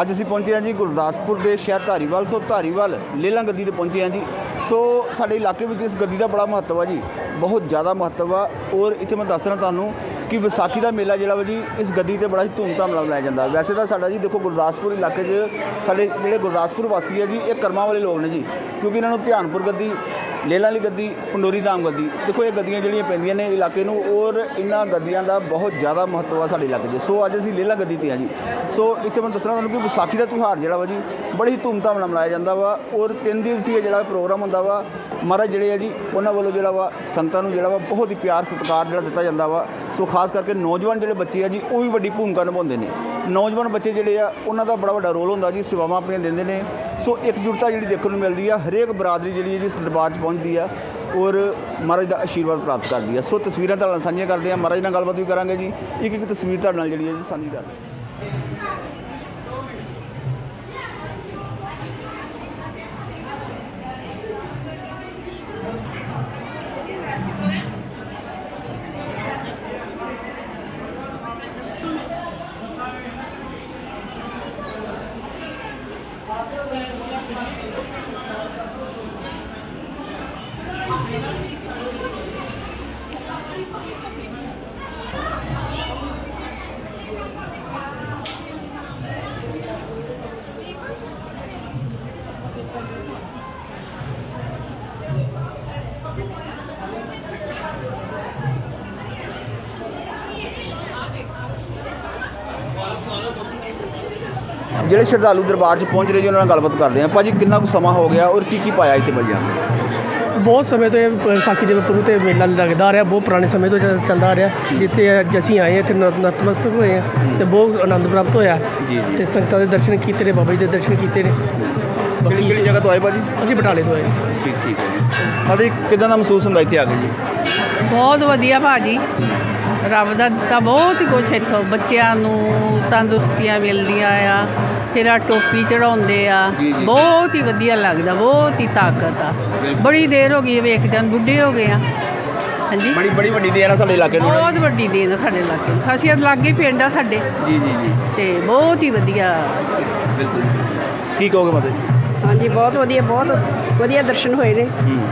ਅੱਜ ਅਸੀਂ ਪਹੁੰਚੇ ਹਾਂ ਜੀ ਗੁਰਦਾਸਪੁਰ ਦੇ ਸ਼ਹਿਰ ਧਾਰੀਵਾਲ, ਸੋ ਧਾਰੀਵਾਲ ਲੇਲਾਂ ਗੱਦੀ ਤੇ ਪਹੁੰਚੇ ਹਾਂ ਜੀ। ਸੋ ਸਾਡੇ ਇਲਾਕੇ ਵਿੱਚ ਇਸ ਗੱਦੀ ਦਾ ਬੜਾ ਮਹੱਤਵ ਆ ਜੀ, ਬਹੁਤ ਜ਼ਿਆਦਾ ਮਹੱਤਵ ਆ। ਔਰ ਇੱਥੇ ਮੈਂ ਦੱਸ ਰਿਹਾ ਤੁਹਾਨੂੰ ਕਿ ਵਿਸਾਖੀ ਦਾ ਮੇਲਾ ਜਿਹੜਾ ਵਾ ਜੀ, ਇਸ ਗੱਦੀ ਤੇ ਬੜਾ ਹੀ ਧੂਮਧਾਮ ਨਾਲ ਮਨਾਇਆ ਜਾਂਦਾ। ਵੈਸੇ ਤਾਂ ਸਾਡਾ ਜੀ ਦੇਖੋ ਗੁਰਦਾਸਪੁਰ ਇਲਾਕੇ 'ਚ ਸਾਡੇ ਜਿਹੜੇ ਗੁਰਦਾਸਪੁਰ ਵਾਸੀ ਆ ਜੀ, ਇਹ ਕਰਮਾਂ ਵਾਲੇ ਲੋਕ ਨੇ ਜੀ, ਕਿਉਂਕਿ ਇਹਨਾਂ ਨੂੰ ਧਿਆਨਪੁਰ ਗੱਦੀ ਲੇਲਾਂ ਵਾਲੀ ਗੱਦੀ, ਪੰਡੋਰੀ ਧਾਮ ਗੱਦੀ। ਦੇਖੋ, ਇਹ ਗੱਦੀਆਂ ਜਿਹੜੀਆਂ ਪੈਂਦੀਆਂ ਨੇ ਇਲਾਕੇ ਨੂੰ, ਔਰ ਇਹਨਾਂ ਗੱਦੀਆਂ ਦਾ ਬਹੁਤ ਜ਼ਿਆਦਾ ਮਹੱਤਵ ਆ ਸਾਡੇ ਇਲਾਕੇ 'ਚ। ਸੋ, ਅੱਜ ਅਸੀਂ ਲੇਲਾ ਗੱਦੀ ਤੇ ਆ ਜੀ। ਸੋ, ਇੱਥੇ ਮੈਂ ਦੱਸਣਾ ਤੁਹਾਨੂੰ ਕਿ ਵਿਸਾਖੀ ਦਾ ਤਿਉਹਾਰ ਜਿਹੜਾ ਵਾ ਜੀ, ਬੜੀ ਹੀ ਧੂਮਧਾਮ ਨਾਲ ਮਨਾਇਆ ਜਾਂਦਾ ਵਾ, ਔਰ ਤਿੰਨ ਦਿਵਸੀय ਜਿਹੜਾ ਪ੍ਰੋਗਰਾਮ ਹੁੰਦਾ ਵਾ ਮਹਾਰਾਜ ਜਿਹੜੇ ਆ ਜੀ, ਉਹਨਾਂ ਵੱਲੋਂ ਜਿਹੜਾ ਵਾ ਸੰਗਤਾਂ ਨੂੰ ਜਿਹੜਾ ਵਾ ਬਹੁਤ ਹੀ ਪਿਆਰ, ਸਤਿਕਾਰ ਜਿਹੜਾ ਦਿੱਤਾ ਜਾਂਦਾ ਵਾ। ਸੋ ਖਾਸ ਕਰਕੇ ਨੌਜਵਾਨ ਜਿਹੜੇ ਬੱਚੇ ਆ ਜੀ, ਉਹ ਵੀ ਵੱਡੀ ਭੂਮਿਕਾ ਨਿਭਾਉਂਦੇ ਨੇ। ਨੌਜਵਾਨ ਬੱਚੇ ਜਿਹੜੇ ਆ, ਉਹਨਾਂ ਦਾ ਬੜਾ ਵੱਡਾ ਰੋਲ ਹੁੰਦਾ ਜੀ, ਸੇਵਾਵਾਂ ਆਪਣੀਆਂ ਦਿੰਦੇ ਨੇ। ਸੋ ਇੱਕਜੁੱਟਤਾ ਜਿਹੜੀ ਦੇਖਣ ਨੂੰ ਮਿਲਦੀ ਆ, ਹਰੇਕ ਬਰਾਦਰੀ ਜਿਹੜੀ ਹੈ ਜੀ, ਇਸ ਦਰਬਾਰ 'ਚ ਪਹੁੰਚਦੀ ਆ ਔਰ ਮਹਾਰਾਜ ਦਾ ਆਸ਼ੀਰਵਾਦ ਪ੍ਰਾਪਤ ਕਰਦੀ ਆ। ਸੋ ਤਸਵੀਰਾਂ ਤੁਹਾਡੇ ਨਾਲ ਸਾਂਝੀਆਂ ਕਰਦੇ ਆ। ਮਹਾਰਾਜ ਨਾਲ ਗੱਲਬਾਤ ਵੀ ਕਰਾਂਗੇ ਜੀ। ਇੱਕ ਇੱਕ ਤਸਵੀਰ ਤੁਹਾਡੇ ਨਾਲ ਜਿਹੜੀ ਹੈ ਜੀ, ਸਾਂਝੀ ਕਰਦੇ ਜਿਹੜੇ ਸ਼ਰਧਾਲੂ ਦਰਬਾਰ 'ਚ ਪਹੁੰਚ ਰਹੇ ਜੀ ਉਹਨਾਂ ਨਾਲ ਗੱਲਬਾਤ ਕਰਦੇ ਆ ਭਾਜੀ ਕਿੰਨਾ ਕੁ ਸਮਾਂ ਹੋ ਗਿਆ ਔਰ ਕੀ ਕੀ ਪਾਇਆ ਇੱਥੇ ਭਾਈਆਂ ਬਹੁਤ ਸਮੇਂ ਤੋਂ ਇਹ ਵਿਸਾਖੀ ਦੇ ਗੁਰੂ ਤੇ ਮੇਲਾ ਲੱਗਦਾ ਰਿਹਾ ਬਹੁਤ ਪੁਰਾਣੇ ਸਮੇਂ ਤੋਂ ਚੱਲ- ਚੱਲਦਾ ਆ ਰਿਹਾ ਜਿੱਥੇ ਅੱਜ ਅਸੀਂ ਆਏ ਇੱਥੇ ਨਤਮਸਤਕ ਹੋਏ ਆ ਤੇ ਬਹੁਤ ਆਨੰਦ ਪ੍ਰਾਪਤ ਹੋਇਆ। ਜੀ, ਜੀ। ਤੇ ਸੰਗਤਾਂ ਦੇ ਦਰਸ਼ਨ ਕੀਤੇ ਨੇ ਬਾਬਾ ਜੀ ਦੇ ਦਰਸ਼ਨ ਕੀਤੇ ਨੇ। ਕਿਹੜੀ ਬਾਕੀ ਕਿਹੜੀ ਜਗ੍ਹਾ ਤੋਂ ਆਏ ਭਾਜੀ? ਅਸੀਂ ਬਟਾਲੇ ਤੋਂ ਆਏ। ਠੀਕ ਠੀਕ ਹੈ ਜੀ। ਭਾਜੀ ਕਿਦਾਂ ਦਾ ਮਹਿਸੂਸ ਹੁੰਦਾ ਇੱਥੇ ਆ ਕੇ ਜੀ? ਬਹੁਤ ਵਧੀਆ ਭਾਜੀ। ਰੱਬ ਦਾ ਦਿੱਤਾ ਬਹੁਤ ਹੀ ਕੁਛ ਇੱਥੋਂ। ਬੱਚਿਆਂ ਨੂੰ ਤੰਦਰੁਸਤੀਆਂ ਮਿਲਦੀਆਂ ਆ ਫਿਰ ਆ ਟੋਪੀ ਚੜਾਉਂਦੇ ਆ। ਬਹੁਤ ਹੀ ਵਧੀਆ ਲੱਗਦਾ ਬਹੁਤ ਹੀ ਤਾਕਤ ਆ। ਬੜੀ ਦੇਰ ਹੋ ਗਈ ਹੈ ਵੇਖਦਿਆਂ ਬੁੱਢੇ ਹੋ ਗਏ ਆ। ਹਾਂਜੀ? ਬੜੀ ਬੜੀ ਵੱਡੀ ਦੇਣ ਆ ਸਾਡੇ ਇਲਾਕੇ ਨੂੰ। ਨਾ। ਬਹੁਤ ਵੱਡੀ ਦੇਣ ਆ ਸਾਡੇ ਇਲਾਕੇ ਨੂੰ। ਅਸੀਂ ਲਾਗੇ ਪਿੰਡ ਆ ਸਾਡੇ। ਜੀ ਜੀ ਜੀ। ਤੇ ਬਹੁਤ ਹੀ ਵਧੀਆ। ਬਿਲਕੁਲ। ਕੀ ਕਹੋਗੇ ਮਾਤਾ ਜੀ? ਹਾਂਜੀ ਬਹੁਤ ਵਧੀਆ ਬਹੁਤ ਵਧੀਆ ਦਰਸ਼ਨ ਹੋਏ ਨੇ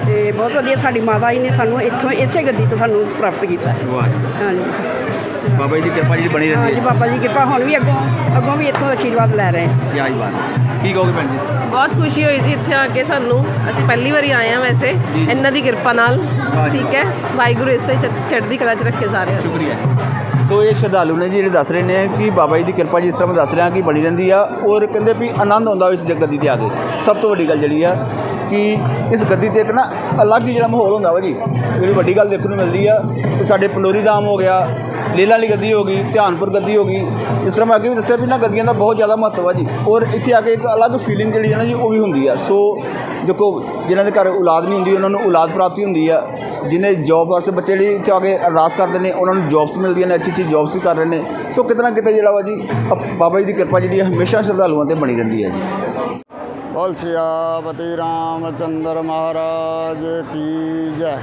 ਤੇ ਬਹੁਤ ਵਧੀਆ ਸਾਡੀ ਮਾਤਾ ਜੀ ਨੇ ਸਾਨੂੰ ਇੱਥੋਂ ਇਸੇ ਗੱਦੀ ਤੋਂ ਸਾਨੂੰ ਪ੍ਰਾਪਤ ਕੀਤਾ। ਵਾਹ ਹਾਂਜੀ। ਬਾਬਾ ਜੀ ਦੀ ਕਿਰਪਾ ਜਿਹੜੀ ਬਣੀ ਰਹਿੰਦੀ ਹਾਂਜੀ ਹੈ ਬਾਬਾ ਜੀ ਦੀ ਕਿਰਪਾ ਹੁਣ ਵੀ ਅੱਗੋਂ ਅੱਗੋਂ ਵੀ ਇੱਥੋਂ ਆਸ਼ੀਰਵਾਦ ਲੈ ਰਹੇ ਹਾਂ ਕੀ ਆਈ ਬਾਤ ਕੀ ਕਹੋਗੇ ਭੈਣ ਜੀ? ਬਹੁਤ ਖੁਸ਼ੀ ਹੋਈ ਜੀ ਇੱਥੇ ਆ ਕੇ ਸਾਨੂੰ। ਅਸੀਂ ਪਹਿਲੀ ਵਾਰੀ ਆਏ ਹਾਂ ਵੈਸੇ। ਇਹਨਾਂ ਦੀ ਕਿਰਪਾ ਨਾਲ। ਠੀਕ ਹੈ। ਵਾਹਿਗੁਰੂ ਇਸੇ ਚੜ੍ਹਦੀ ਕਲਾ 'ਚ ਰੱਖੇ ਸਾਰਿਆਂ ਨੂੰ। ਸ਼ੁਕਰੀਆ। ਸੋ ਇਹ ਸ਼ਰਧਾਲੂ ਨੇ ਜੀ ਜਿਹੜੇ ਦੱਸ ਰਹੇ ਨੇ ਕਿ ਬਾਬਾ ਜੀ ਦੀ ਕਿਰਪਾ ਜਿਸ ਤਰ੍ਹਾਂ ਮੈਂ ਦੱਸ ਰਿਹਾ ਕਿ ਬਣੀ ਰਹਿੰਦੀ ਆ ਔਰ ਕਹਿੰਦੇ ਵੀ ਆਨੰਦ ਆਉਂਦਾ ਇਸ ਜਗਤ ਦੀ ਤੇ ਆ ਕੇ। ਸਭ ਤੋਂ ਵੱਡੀ ਗੱਲ ਜਿਹੜੀ ਆ ਕਿ ਇਸ ਗੱਦੀ ਤੇ ਇੱਕ ਨਾ ਅਲੱਗ ਹੀ ਜਿਹੜਾ ਮਾਹੌਲ ਹੁੰਦਾ ਵਾ ਜੀ, ਜਿਹੜੀ ਵੱਡੀ ਗੱਲ ਦੇਖਣ ਨੂੰ ਮਿਲਦੀ ਆ ਕਿ ਸਾਡੇ ਪੰਡੋਰੀ ਧਾਮ ਹੋ ਗਿਆ ਲੇਲਾ ਵਾਲੀ ਗੱਦੀ ਹੋ ਗਈ, ਧਿਆਨਪੁਰ ਗੱਦੀ ਹੋ ਗਈ, ਇਸ ਤਰ੍ਹਾਂ ਮੈਂ ਅੱਗੇ ਵੀ ਦੱਸਿਆ ਵੀ ਨਾ ਗੱਦੀਆਂ ਦਾ ਬਹੁਤ ਜ਼ਿਆਦਾ ਮਹੱਤਵ ਆ ਜੀ, ਔਰ ਇੱਥੇ ਆ ਕੇ ਇੱਕ ਅਲੱਗ ਫੀਲਿੰਗ ਜਿਹੜੀ ਹੈ ਨਾ ਜੀ, ਉਹ ਵੀ ਹੁੰਦੀ ਆ। ਸੋ ਦੇਖੋ, ਜਿਨ੍ਹਾਂ ਦੇ ਘਰ ਔਲਾਦ ਨਹੀਂ ਹੁੰਦੀ, ਉਹਨਾਂ ਨੂੰ ਔਲਾਦ ਪ੍ਰਾਪਤੀ ਹੁੰਦੀ ਆ ਜਿਹਨੇ ਜੌਬ ਵਾਸਤੇ ਬੱਚੇ ਜਿਹੜੇ ਇੱਥੇ ਆ ਕੇ ਅਰਦਾਸ ਕਰਦੇ ਨੇ, ਉਹਨਾਂ ਨੂੰ ਜੌਬਸ ਮਿਲਦੀਆਂ ਨੇ, ਅੱਛੀ ਅੱਛੀ ਜੌਬਸ ਵੀ ਕਰ ਰਹੇ ਨੇ। ਸੋ ਕਿਤੇ ਨਾ ਕਿਤੇ ਜਿਹੜਾ ਵਾ ਜੀ ਅਪ- ਬਾਬਾ ਜੀ ਦੀ ਕਿਰਪਾ ਜਿਹੜੀ ਹਮੇਸ਼ਾ ਸ਼ਰਧਾਲੂਆਂ ਤੇ ਬਣੀ ਰਹਿੰਦੀ ਹੈ ਜੀ। ਬੋਲ ਸਿਆਪਤੀ ਰਾਮਚੰਦਰ ਮਹਾਰਾਜ ਕੀ ਜੈ।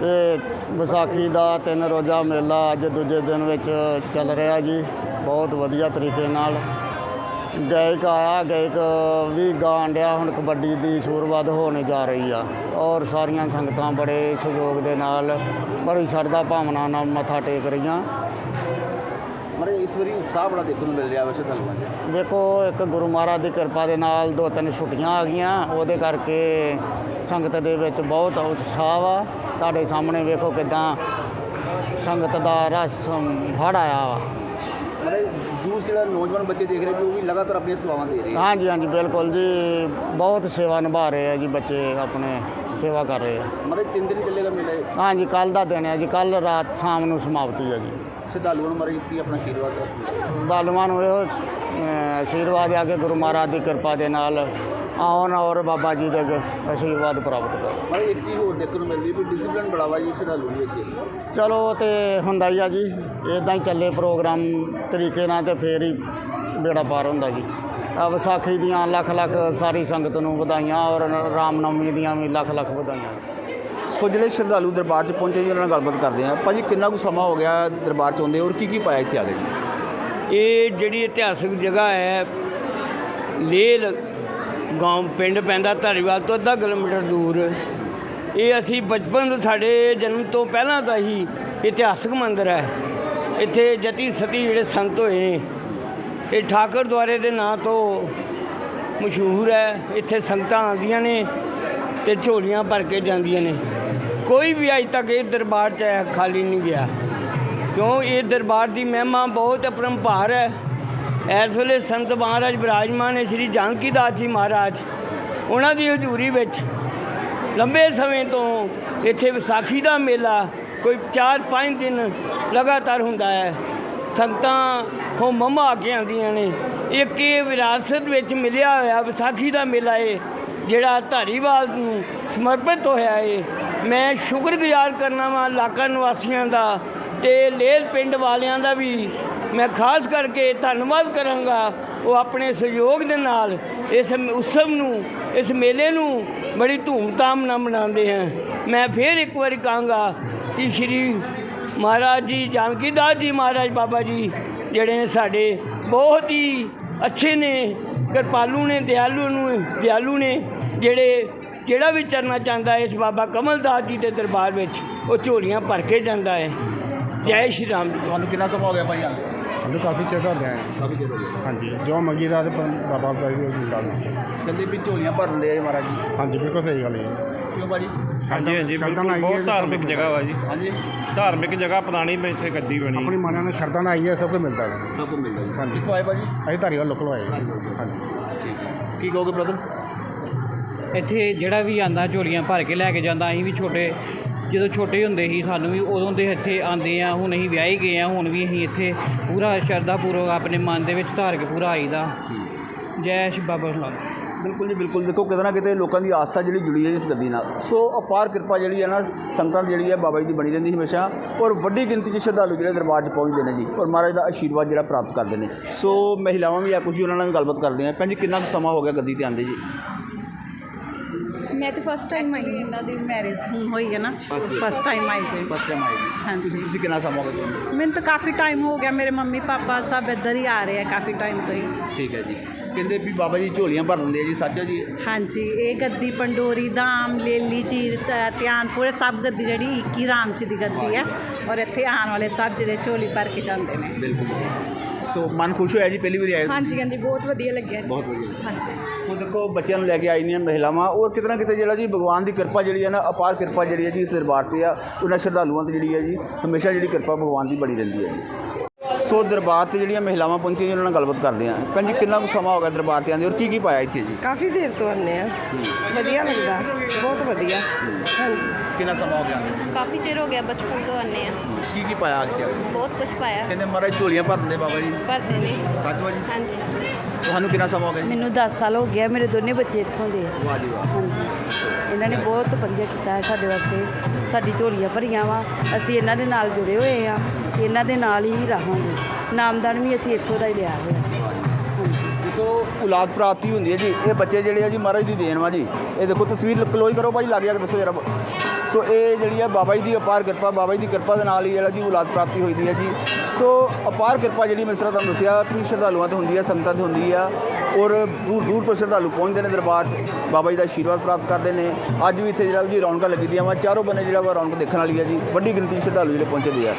ਤੇ ਵਿਸਾਖੀ ਦਾ ਤਿੰਨ ਰੋਜ਼ਾ ਮੇਲਾ ਅੱਜ ਦੂਜੇ ਦਿਨ ਵਿੱਚ ਚੱਲ ਰਿਹਾ ਜੀ, ਬਹੁਤ ਵਧੀਆ ਤਰੀਕੇ ਨਾਲ। ਗਾਇਕ ਆਇਆ, ਗਾਇਕ ਵੀ ਗਾਣ ਡਿਆ, ਹੁਣ ਕਬੱਡੀ ਦੀ ਸ਼ੁਰੂਆਤ ਹੋਣੇ ਜਾ ਰਹੀ ਆ। ਔਰ ਸਾਰੀਆਂ ਸੰਗਤਾਂ ਬੜੇ ਸਹਿਯੋਗ ਦੇ ਨਾਲ ਬੜੀ ਸ਼ਰਧਾ ਭਾਵਨਾ ਨਾਲ ਮੱਥਾ ਟੇਕ ਰਹੀਆਂ। ਮਰੇ ਇਸ ਵਾਰੀ ਉਤਸ਼ਾਹ ਬੜਾ ਦੇਖਣ ਨੂੰ ਮਿਲ ਰਿਹਾ ਵੈਸੇ ਧਲਵਾ ਵੇਖੋ ਇੱਕ ਗੁਰੂ ਮਹਾਰਾਜ ਦੀ ਕਿਰਪਾ ਦੇ ਨਾਲ ਦੋ ਤਿੰਨ ਛੁੱਟੀਆਂ ਆ ਗਈਆਂ। ਉਹਦੇ ਕਰਕੇ ਸੰਗਤ ਦੇ ਵਿੱਚ ਬਹੁਤ ਉਤਸ਼ਾਹ ਵਾ। ਤੁਹਾਡੇ ਸਾਹਮਣੇ ਵੇਖੋ ਕਿਦਾਂ ਸੰਗਤ ਦਾ ਰਸ ਹੜ ਆਇਆ ਵਾ। ਮਰੇ ਜੂਸ ਜਿਹੜਾ ਨੌਜਵਾਨ ਬੱਚੇ ਦੇਖ ਰਹੇ ਵੀ ਉਹ ਵੀ ਲਗਾਤਾਰ ਆਪਣੀਆਂ ਸੇਵਾਵਾਂ ਦੇ ਰਹੇ ਹਾਂਜੀ ਹਾਂਜੀ ਬਿਲਕੁਲ ਜੀ। ਬਹੁਤ ਸੇਵਾ ਨਿਭਾ ਰਹੇ ਆ ਜੀ ਬੱਚੇ ਆਪਣੇ। ਸੇਵਾ ਕਰ ਰਹੇ ਆ। ਮਰੇ ਤਿੰਨ ਦਿਨ ਚੱਲੇਗਾ ਮੇਲਾ ਇਹ। ਹਾਂਜੀ ਕੱਲ ਦਾ ਦਿਨ ਹੈ ਜੀ ਕੱਲ ਰਾਤ ਸ਼ਾਮ ਨੂੰ ਸਮਾਪਤੀ ਹੈ ਜੀ। ਸ਼ਰਧਾਲੂਆਂ ਨੂੰ ਮਰੇ ਕੀ ਆਪਣਾ ਆਸ਼ੀਰਵਾਦ ਰੱਖੋ ਬਾਲਵਾਂ ਨੂੰ ਇਹੋ ਅਹ, ਆਸ਼ੀਰਵਾਦ ਆ ਕਿ ਗੁਰੂ ਮਹਾਰਾਜ ਦੀ ਕਿਰਪਾ ਦੇ ਨਾਲ ਆਉਣ ਔਰ ਬਾਬਾ ਜੀ ਦੇ ਅੱਗੇ ਆਸ਼ੀਰਵਾਦ ਪ੍ਰਾਪਤ ਕਰਨ ਮਰੇ ਇੱਕ ਚੀਜ਼ ਹੋਰ ਦੇਖਣ ਨੂੰ ਮਿਲਦੀ ਵੀ ਡਿਸਪਲਿਨ ਬੜਾ ਵਾ ਜੀ ਸ਼ਰਧਾਲੂ ਦੇ ਵਿੱਚ। ਚਲੋ ਤੇ ਹੁੰਦਾ ਹੀ ਆ ਜੀ ਇਦਾਂ ਹੀ ਚੱਲੇ ਪ੍ਰੋਗਰਾਮ ਤਰੀਕੇ ਨਾਲ ਤੇ ਫੇਰ ਹੀ ਬੇੜਾ ਪਾਰ ਹੁੰਦਾ ਜੀ। ਵਿਸਾਖੀ ਦੀਆਂ ਲੱਖ ਲੱਖ ਸਾਰੀ ਸੰਗਤ ਨੂੰ ਵਧਾਈਆਂ ਔਰ ਰਾਮਨਵਮੀ ਦੀਆਂ ਵੀ ਲੱਖ ਲੱਖ ਵਧਾਈਆਂ। ਸੋ ਜਿਹੜੇ ਸ਼ਰਧਾਲੂ ਦਰਬਾਰ 'ਚ ਪਹੁੰਚੇ ਜੀ ਉਹਨਾਂ ਨਾਲ ਗੱਲਬਾਤ ਕਰਦੇ ਆ ਭਾਜੀ ਕਿੰਨਾ ਕੁ ਸਮਾਂ ਹੋ ਗਿਆ ਦਰਬਾਰ 'ਚ ਆਉਂਦੇ ਔਰ ਕੀ ਕੀ ਪਾਇਆ ਇੱਥੇ ਆ ਕੇ ਜੀ? ਇਹ ਜਿਹੜੀ ਇਤਿਹਾਸਕ ਜਗ੍ਹਾ ਹੈ ਲੇਲ ਗਾਂਵ ਪਿੰਡ ਪੈਂਦਾ ਧਾਰੀਵਾਲ ਤੋਂ ਅੱਧਾ ਕਿਲੋਮੀਟਰ ਦੂਰ। ਇਹ ਅਸੀਂ ਬਚਪਨ ਤੋਂ ਸਾਡੇ ਜਨਮ ਤੋਂ ਪਹਿਲਾਂ ਦਾ ਹੀ ਇਤਿਹਾਸਕ ਮੰਦਿਰ ਹੈ। ਇੱਥੇ ਜਤੀ ਸਤੀ ਜਿਹੜੇ ਸੰਤ ਹੋਏ ਨੇ ਇਹ ਠਾਕਰ ਦੁਆਰੇ ਦੇ ਨਾਂ ਤੋਂ ਮਸ਼ਹੂਰ ਹੈ। ਇੱਥੇ ਸੰਗਤਾਂ ਆਉਂਦੀਆਂ ਨੇ ਤੇ ਝੋਲੀਆਂ ਭਰ ਕੇ ਜਾਂਦੀਆਂ ਨੇ। ਕੋਈ ਵੀ ਅਜ ਤੱਕ ਇਹ ਦਰਬਾਰ 'ਚ ਖਾਲੀ ਨਹੀਂ ਗਿਆ। ਕਿਉਂ? ਇਹ ਦਰਬਾਰ ਦੀ ਮਹਿਮਾ ਬਹੁਤ ਅਪਰੰਪਾਰ ਹੈ। ਇਸ ਵੇਲੇ ਸੰਤ ਮਹਾਰਾਜ ਬਿਰਾਜਮਾਨ ਹੈ ਸ੍ਰੀ ਜਾਨਕੀ ਦਾਸ ਜੀ ਮਹਾਰਾਜ, ਉਹਨਾਂ ਦੀ ਹਜ਼ੂਰੀ ਵਿੱਚ ਲੰਬੇ ਸਮੇਂ ਤੋਂ ਇੱਥੇ ਵਿਸਾਖੀ ਦਾ ਮੇਲਾ ਕੋਈ 4-5 ਦਿਨ ਲਗਾਤਾਰ ਹੁੰਦਾ ਹੈ। ਸੰਗਤਾਂ ਹੋ ਮਮਾ ਕੇ ਆਉਂਦੀਆਂ ਨੇ। ਇੱਕ ਇਹ ਵਿਰਾਸਤ ਵਿੱਚ ਮਿਲਿਆ ਹੋਇਆ ਵਿਸਾਖੀ ਦਾ ਮੇਲਾ ਏ, ਜਿਹੜਾ ਧਾਰੀਵਾਲ ਨੂੰ ਸਮਰਪਿਤ ਹੋਇਆ ਏ। ਮੈਂ ਸ਼ੁਕਰਗੁਜ਼ਾਰ ਕਰਨਾ ਵਾਂ ਇਲਾਕਾ ਨਿਵਾਸੀਆਂ ਦਾ ਤੇ ਲੇਲ ਪਿੰਡ ਵਾਲਿਆਂ ਦਾ ਵੀ। ਮੈਂ ਖਾਸ ਕਰਕੇ ਧੰਨਵਾਦ ਕਰਾਂਗਾ ਉਹ ਆਪਣੇ ਸਹਿਯੋਗ ਦੇ ਨਾਲ ਇਸ ਉਤਸਵ ਨੂੰ, ਇਸ ਮੇਲੇ ਨੂੰ ਬੜੀ ਧੂਮਧਾਮ ਨਾਲ ਮਨਾਉਂਦੇ ਹਨ। ਮੈਂ ਫਿਰ ਇੱਕ ਵਾਰੀ ਕਹਾਂਗਾ ਕਿ ਸ਼੍ਰੀ ਮਹਾਰਾਜ ਜੀ ਜਾਨਕੀ ਦਾਸ ਜੀ ਮਹਾਰਾਜ ਬਾਬਾ ਜੀ ਜਿਹੜੇ ਨੇ ਸਾਡੇ ਬਹੁਤ ਹੀ ਅੱਛੇ ਨੇ ਕਿਰਪਾਲੂ ਨੇ ਦਿਆਲੂ ਨੂੰ ਦਿਆਲੂ ਨੇ ਜਿਹੜੇ ਜਿਹੜਾ ਵੀ ਚਰਨਾ ਚਾਹੁੰਦਾ ਹੈ ਇਸ ਬਾਬਾ ਕਮਲ ਦਾਸ ਜੀ ਦੇ ਦਰਬਾਰ ਵਿੱਚ ਉਹ ਝੋਲੀਆਂ ਭਰ ਕੇ ਜਾਂਦਾ ਹੈ। ਜੈ ਸ਼੍ਰੀ ਰਾਮ ਜੀ। ਤੁਹਾਨੂੰ ਕਿੰਨਾ ਸਮਾਂ ਹੋ ਗਿਆ ਭਾਈ ਆਉਂਦੇ? ਸਾਨੂੰ ਕਾਫੀ ਚਿਰ ਹੋ ਗਿਆ ਕਾਫੀ ਹੋ ਹਾਂਜੀ ਜੋ ਮੰਗੀਦਾ ਤੇ ਪ- ਬਾਬਾ ਸਾਹਿਬ ਦੀ ਗੱਲ ਕਹਿੰਦੇ ਵੀ ਝੋਲੀਆਂ ਭਰ ਦਿੰਦੇ ਆ ਜੀ ਮਹਾਰਾਜ ਜੀ। ਹਾਂਜੀ ਬਿਲਕੁਲ ਸਹੀ ਗੱਲ ਹੈ ਕਿਉਂ ਭਾਜੀ? ਹਾਂਜੀ ਹਾਂਜੀ ਸ਼ਰਧਾ ਬਿਲਕੁਲ ਆਈ ਬਹੁਤ ਧਾਰਮਿਕ ਜਗ੍ਹਾ ਵਾ ਜੀ। ਹਾਂਜੀ। ਧਾਰਮਿਕ ਜਗ੍ਹਾ ਪੁਰਾਣੀ ਮੈਂ ਇੱਥੇ ਗੱਦੀ ਬਣੀ। ਆਪਣੀ ਮਾਨਾਂ ਨਾਲ ਸ਼ਰਧਾ ਨਾਲ ਆਈ ਹੈ ਸਭ ਕੁਝ ਮਿਲਦਾ ਹੈ। ਸਭ ਕੁਝ ਮਿਲਦਾ ਜੀ। ਹਾਂਜੀ। ਕਿੱਥੋਂ ਆਏ ਭਾਜੀ? ਅਸੀਂ ਧਾਰੀਵਾਲ ਲੋਕਲ ਆਏ ਹਾਂਜੀ। ਕੀ ਕਹੋਗੇ ਬ੍ਰਦਰ ਇੱਥੇ ਜਿਹੜਾ ਵੀ ਆਂਦਾ ਝੋਲੀਆਂ ਭਰ ਕੇ ਲੈ ਕੇ ਜਾਂਦਾ ਅਸੀਂ ਵੀ ਛੋਟੇ ਜਦੋਂ ਛੋਟੇ ਹੁੰਦੇ ਸੀ ਸਾਨੂੰ ਵੀ ਉਦੋਂ ਦੇ ਇੱਥੇ ਆਂਦੇ ਆ ਹੁਣ ਅਸੀਂ ਵਿਆਹੇ ਗਏ ਆ ਹੁਣ ਵੀ ਅਸੀਂ ਇੱਥੇ ਪੂਰਾ ਸ਼ਰਧਾ ਪੂਰਵਕ ਆਪਣੇ ਮਨ ਦੇ ਵਿੱਚ ਧਾਰ ਕੇ ਪੂਰਾ ਆਈਦਾ। ਜੈ ਸ਼੍ਰੀ ਬਾਬਾ ਸਲਾਮ ਬਿਲਕੁਲ ਜੀ ਬਿਲਕੁਲ। ਦੇਖੋ ਕਿਤੇ ਨਾ ਕਿਤੇ ਲੋਕਾਂ ਦੀ ਆਸਥਾ ਜਿਹੜੀ ਜੁੜੀ ਹੈ ਇਸ ਗੱਦੀ ਨਾਲ। ਸੋ ਅਪਾਰ ਕਿਰਪਾ ਜਿਹੜੀ ਹੈ ਨਾ ਸੰਗਤਾਂ ਦੀ ਜਿਹੜੀ ਹੈ ਬਾਬਾ ਜੀ ਦੀ ਬਣੀ ਰਹਿੰਦੀ ਹਮੇਸ਼ਾ। ਔਰ ਵੱਡੀ ਗਿਣਤੀ 'ਚ ਸ਼ਰਧਾਲੂ ਜਿਹੜੇ ਦਰਬਾਰ 'ਚ ਪਹੁੰਚਦੇ ਨੇ ਜੀ ਔਰ ਮਹਾਰਾਜ ਦਾ ਆਸ਼ੀਰਵਾਦ ਜਿਹੜਾ ਪ੍ਰਾਪਤ ਕਰਦੇ ਨੇ। ਸੋ ਮਹਿਲਾਵਾਂ ਵੀ ਆ ਕੁਝ ਜੀ ਉਹਨਾਂ ਨਾਲ ਵੀ ਗੱਲਬਾਤ ਕਰਦੇ ਆ। ਭੈਣ ਜੀ ਕਿੰਨਾ ਸਮਾਂ ਹੋ ਗਿਆ ਗੱਦੀ ਤੇ ਆਂਦੇ ਜੀ? ਮੈਂ ਤੇ ਫਸਟ ਟਾਈਮ ਆਈ ਇਹਨਾਂ ਦੀ ਮੈਰਿਜ ਹੁਣ ਹੋਈ ਹੈ ਨਾ। ਫਸਟ ਟਾਈਮ ਆਈ ਸੀ ਫਸਟ ਟਾਈਮ ਜੀ। ਹਾਂਜੀ। ਤੁਸੀਂ ਤੁਸੀਂ ਕਿੰਨਾ ਸਮਾਂ ਹੋ ਗਿਆ ਮੈਨੂੰ ਤਾਂ ਕਾਫੀ ਟਾਈਮ ਹੋ ਗਿਆ ਮੇਰੇ ਮੰਮੀ ਪਾਪਾ ਸਭ ਇੱਧਰ ਹੀ ਆ ਰਹੇ ਆ ਕਾਫੀ ਟਾਈਮ ਤੋਂ ਹੀ। ਠੀਕ ਹੈ ਜੀ। ਕਹਿੰਦੇ ਵੀ ਬਾਬਾ ਜੀ ਝੋਲੀਆਂ ਭਰ ਦਿੰਦੇ ਆ ਜੀ ਸੱਚ ਹੈ ਜੀ। ਹਾਂਜੀ ਇਹ ਗੱਦੀ ਪੰਡੋਰੀ ਧਾਮ ਲੇਲੀ ਜੀ ਤ- ਧਿਆਨਪੁਰ ਸਭ ਗੱਦੀ ਜਿਹੜੀ ਇੱਕ ਹੀ ਰਾਮ ਜੀ ਦੀ ਗੱਦੀ ਹੈ ਔਰ ਇੱਥੇ ਆਉਣ ਵਾਲੇ ਸਭ ਜਿਹੜੇ ਝੋਲੀ ਭਰ ਕੇ ਜਾਂਦੇ ਨੇ। ਬਿਲਕੁਲ ਸੋ ਮਨ ਖੁਸ਼ ਹੋਇਆ ਜੀ ਪਹਿਲੀ ਵਾਰੀ ਆਏ? ਹਾਂਜੀ ਹਾਂਜੀ ਬਹੁਤ ਵਧੀਆ ਲੱਗਿਆ ਜੀ। ਬਹੁਤ ਵਧੀਆ। ਹਾਂਜੀ। ਸੋ ਦੇਖੋ ਬੱਚਿਆਂ ਨੂੰ ਲੈ ਕੇ ਆਈ ਨੇ ਮਹਿਲਾਵਾਂ ਔਰ ਕਿਤੇ ਨਾ ਕਿਤੇ ਜਿਹੜਾ ਜੀ ਭਗਵਾਨ ਦੀ ਕਿਰਪਾ ਜਿਹੜੀ ਹੈ ਨਾ ਅਪਾਰ ਕਿਰਪਾ ਜਿਹੜੀ ਹੈ ਜੀ ਇਸ ਦਰਬਾਰ ਤੇ ਆ ਉਹਨਾਂ ਸ਼ਰਧਾਲੂਆਂ ਤੇ ਜਿਹੜੀ ਹੈ ਜੀ ਹਮੇਸ਼ਾ ਜਿਹੜੀ ਕਿਰਪਾ ਭਗਵਾਨ ਦੀ ਬਣੀ ਰਹਿੰਦੀ ਹੈ ਜੀ। ਸੋ ਦਰਬਾਰ ਤੇ ਜਿਹੜੀਆਂ ਮਹਿਲਾਵਾਂ ਪਹੁੰਚੀਆਂ ਜੀ ਉਹਨਾਂ ਨਾਲ ਗੱਲਬਾਤ ਕਰਦੇ ਆ ਭੈਣ ਜੀ ਕਿੰਨਾ ਕੁ ਸਮਾਂ ਹੋ ਗਿਆ ਦਰਬਾਰ ਤੇ ਆਂਦੇ ਔਰ ਕੀ ਕੀ ਪਾਇਆ ਇੱਥੇ ਜੀ? ਕਾਫੀ ਦੇਰ ਤੋਂ ਆਨੇ ਆ ਵਧੀਆ ਲੱਗਦਾ। ਬਹੁਤ ਵਧੀਆ। ਹਾਂਜੀ। ਕਿੰਨਾ ਸਮਾਂ ਹੋ ਗਿਆ ਆਂਦੇ ਕਾਫੀ ਚਿਰ ਹੋ ਗਿਆ ਬਚਪਨ ਤੋਂ ਆਨੇ ਆ ਕੀ ਕੀ ਪਾਇਆ ਇੱਥੇ ਬਹੁਤ ਕੁਝ ਪਾਇਆ। ਕਹਿੰਦੇ ਮਹਾਰਾਜ ਝੋਲੀਆਂ ਭਰ ਦਿੰਦੇ ਬਾਬਾ ਜੀ। ਭਰਦੇ ਨੇ। ਸੱਚ ਵਾ ਜੀ? ਹਾਂਜੀ। ਤੁਹਾਨੂੰ ਕਿੰਨਾ ਸਮਾਂ ਹੋ ਗਿਆ ਜੀ? ਮੈਨੂੰ 10 ਸਾਲ ਹੋ ਗਿਆ ਮੇਰੇ ਦੋਨੇ ਬੱਚੇ ਇੱਥੋਂ ਦੇ। ਆ। ਵਾਹ ਜੀ ਵਾਹ। ਹਾਂਜੀ। ਇਹਨਾਂ ਨੇ ਬਹੁਤ ਵਧੀਆ ਕੀਤਾ ਹੈ ਸਾਡੇ ਵਾਸਤੇ। ਸਾਡੀ ਝੋਲੀਆਂ ਭਰੀਆਂ ਵਾ। ਅਸੀਂ ਇਹਨਾਂ ਦੇ ਨਾਲ ਜੁੜੇ ਹੋਏ ਆ ਇਹਨਾਂ ਦੇ ਨਾਲ ਹੀ ਰਹਾਂਗੇ। ਨਾਮਦਾਨ ਵੀ ਅਸੀਂ ਇੱਥੋਂ ਦਾ ਹੀ ਲਿਆ ਹੋਇਆ। ਹਾਂਜੀ ਔਲਾਦ ਪ੍ਰਾਪਤੀ ਹੁੰਦੀ ਹੈ ਜੀ। ਇਹ ਬੱਚੇ ਜਿਹੜੇ ਆ ਜੀ, ਮਹਾਰਾਜ ਦੀ ਦੇਣ ਵਾ ਜੀ। ਇਹ ਦੇਖੋ, ਤਸਵੀਰ ਕਲੋਜ਼ ਕਰੋ ਭਾਈ, ਲੱਗ ਜਾ ਕੇ ਦੱਸੋ ਜਰਾ। ਸੋ ਇਹ ਜਿਹੜੀ ਆ ਬਾਬਾ ਜੀ ਦੀ ਅਪਾਰ ਕਿਰਪਾ, ਬਾਬਾ ਜੀ ਦੀ ਕਿਰਪਾ ਦੇ ਨਾਲ ਹੀ ਜਿਹੜਾ ਜੀ ਔਲਾਦ ਪ੍ਰਾਪਤੀ ਹੋਈ ਦੀ ਹੈ ਜੀ। ਸੋ ਅਪਾਰ ਕਿਰਪਾ ਜਿਹੜੀ ਮੈਂ ਇਸ ਤੁਹਾਨੂੰ ਦੱਸਿਆ, ਵੀ ਸ਼ਰਧਾਲੂਆਂ ਤੇ ਹੁੰਦੀ ਹੈ ਸੰਗਤਾਂ ਤੇ ਹੁੰਦੀ ਆ। ਔਰ ਦੂਰ ਦੂਰ ਤੋਂ ਸ਼ਰਧਾਲੂ ਪਹੁੰਚਦੇ ਨੇ ਦਰਬਾਰ 'ਚ। ਬਾਬਾ ਜੀ ਦਾ ਆਸ਼ੀਰਵਾਦ ਪ੍ਰਾਪਤ ਕਰਦੇ ਨੇ। ਅੱਜ ਵੀ ਇੱਥੇ ਜਿਹੜਾ ਜੀ ਰੌਣਕਾਂ ਲੱਗੀ ਦੀਆਂ ਵਾ। ਚਾਰੋਂ ਬੰਨੇ ਜਿਹੜਾ ਵਾ ਰੌਣਕ ਦੇਖਣ ਵਾਲੀ ਹੈ ਜੀ। ਵੱਡੀ ਗਿਣਤੀ 'ਚ ਸ਼ਰਧਾਲੂ ਜਿਹੜੇ ਪਹੁੰਚਦੇ ਆ।